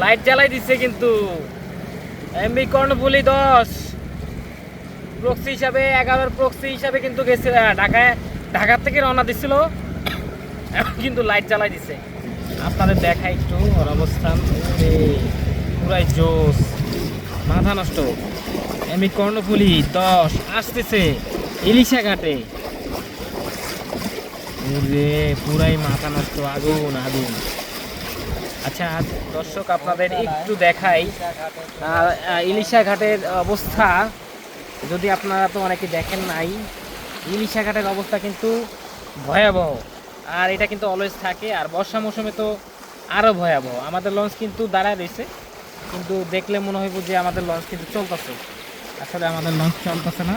Light জ্বালাই দিচ্ছে কিন্তু। এমবি কর্ণফুলি দশ। প্রক্সি হিসাবে এগারোর প্রক্সি হিসাবে কিন্তু গেছে ঢাকায়, ঢাকার থেকে রওনা দিছিল। কিন্তু লাইট জ্বালাই দিছে। আপনাদের দেখা একটু ওর অবস্থান। পুরাই জোস মাথা নষ্ট। এমবি কর্ণফুলি দশ। আসতেছে ইলিশা ঘাটে। পুরাই মাথা নষ্ট। আগুন আগুন। আচ্ছা দর্শক, আপনাদের একটু দেখাই। ইলিশা ঘাটের অবস্থা। যদি আপনারা তো অনেকে দেখেন নাই, ইলিশা ঘাটের অবস্থা কিন্তু ভয়াবহ। আর এটা কিন্তু অলওয়েজ থাকে, আর বর্ষা মৌসুমে তো আরও ভয়াবহ। আমাদের লঞ্চ কিন্তু দাঁড়ায় রয়েছে, কিন্তু দেখলে মনে হইব যে আমাদের লঞ্চ কিন্তু চলতেছে। আসলে আমাদের লঞ্চ চলতেছে না।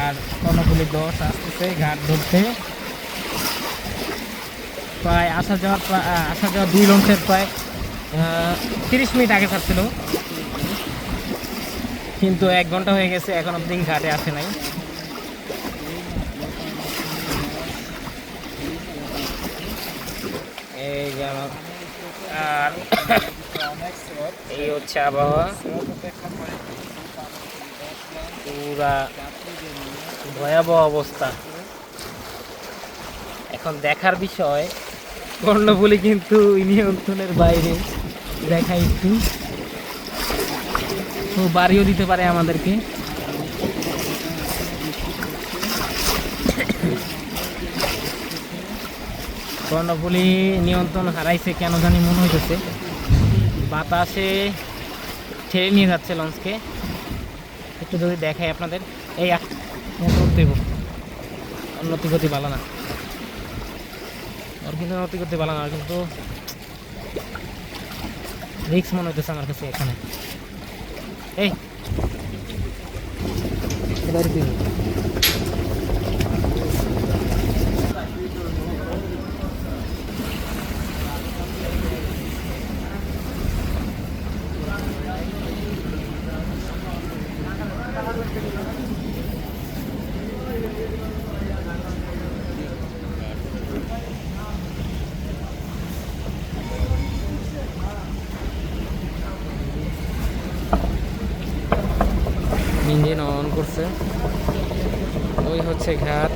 আর কর্ণফুলি দশ আসতেছে ঘাট ধরতে। প্রায় আসা যাওয়ার আসা যাওয়া দুই লঞ্চের প্রায় তিরিশ মিনিট আগে ছাড়ছিল। কিন্তু এক ঘণ্টা হয়ে গেছে, এখন অব্দি ঘাটে আসে নাই। এই আর এই হচ্ছে আবহাওয়া। পুরা ভয়াবহ অবস্থা। এখন দেখার বিষয় কর্ণফুলি কিন্তু নিয়ন্ত্রণের বাইরে। দেখা একটু। তো বাড়িও দিতে পারে আমাদেরকে। কর্ণফুলি নিয়ন্ত্রণ হারাইছে, কেন জানি মনে হইতেছে। বাতাসে ঠেলে নিয়ে যাচ্ছে লঞ্চকে। একটু যদি দেখাই আপনাদের। এই দেব উন্নতি গতি ভালো না। কিন্তু অতি করতে পারলাম না কিন্তু রিক্স মনে হইতেছে আমার কাছে এখানে। এই। ইঞ্জিন অন করছে। ওই হচ্ছে ঘাট।